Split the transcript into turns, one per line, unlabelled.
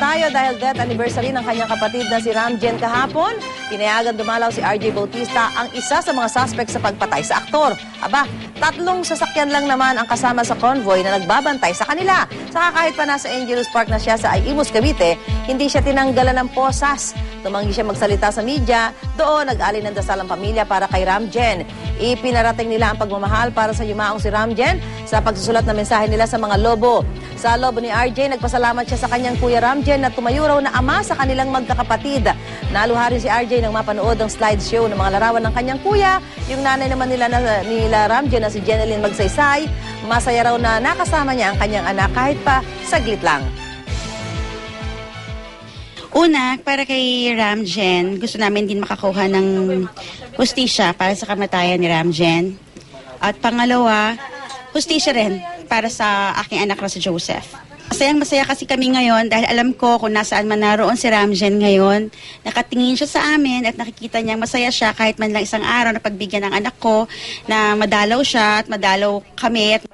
tayo dahil death anniversary ng kanyang kapatid na si Ramjen kahapon. Pinayagan dumalaw si RJ Bautista ang isa sa mga suspect sa pagpatay sa aktor. Aba, tatlong sasakyan lang naman ang kasama sa convoy na nagbabantay sa kanila. Saka kahit pa nasa Angelus Park na siya sa Imus, Cavite, hindi siya tinanggalan ng posas. Tumanggi siya magsalita sa media. Doon, nag-alin ng dasal ang pamilya para kay Ramjen. Ipinarating nila ang pagmamahal para sa yumaong si Ramjen sa pagsusulat ng mensahe nila sa mga lobo. Sa lobo ni RJ, nagpasalamat siya sa kanyang kuya Ramjen na tumayo raw na ama sa kanilang magkakapatid. Naluha rin si RJ nang mapanood ang slideshow ng mga larawan ng kanyang kuya. Yung nanay naman nila, na, nila Ramjen na si Jeneline Magsaysay, masaya raw na nakasama niya ang kanyang anak kahit pa saglit lang.
Una, para kay Ramjen, gusto namin din makakuha ng hustisya para sa kamatayan ni Ramjen. At pangalawa, hustisya rin para sa aking anak na si Joseph. Masayang masaya kasi kami ngayon dahil alam ko kung nasaan man naroon si Ramjen ngayon. Nakatingin siya sa amin at nakikita niya masaya siya kahit man lang isang araw na pagbigyan ng anak ko na madalaw siya at madalaw kami at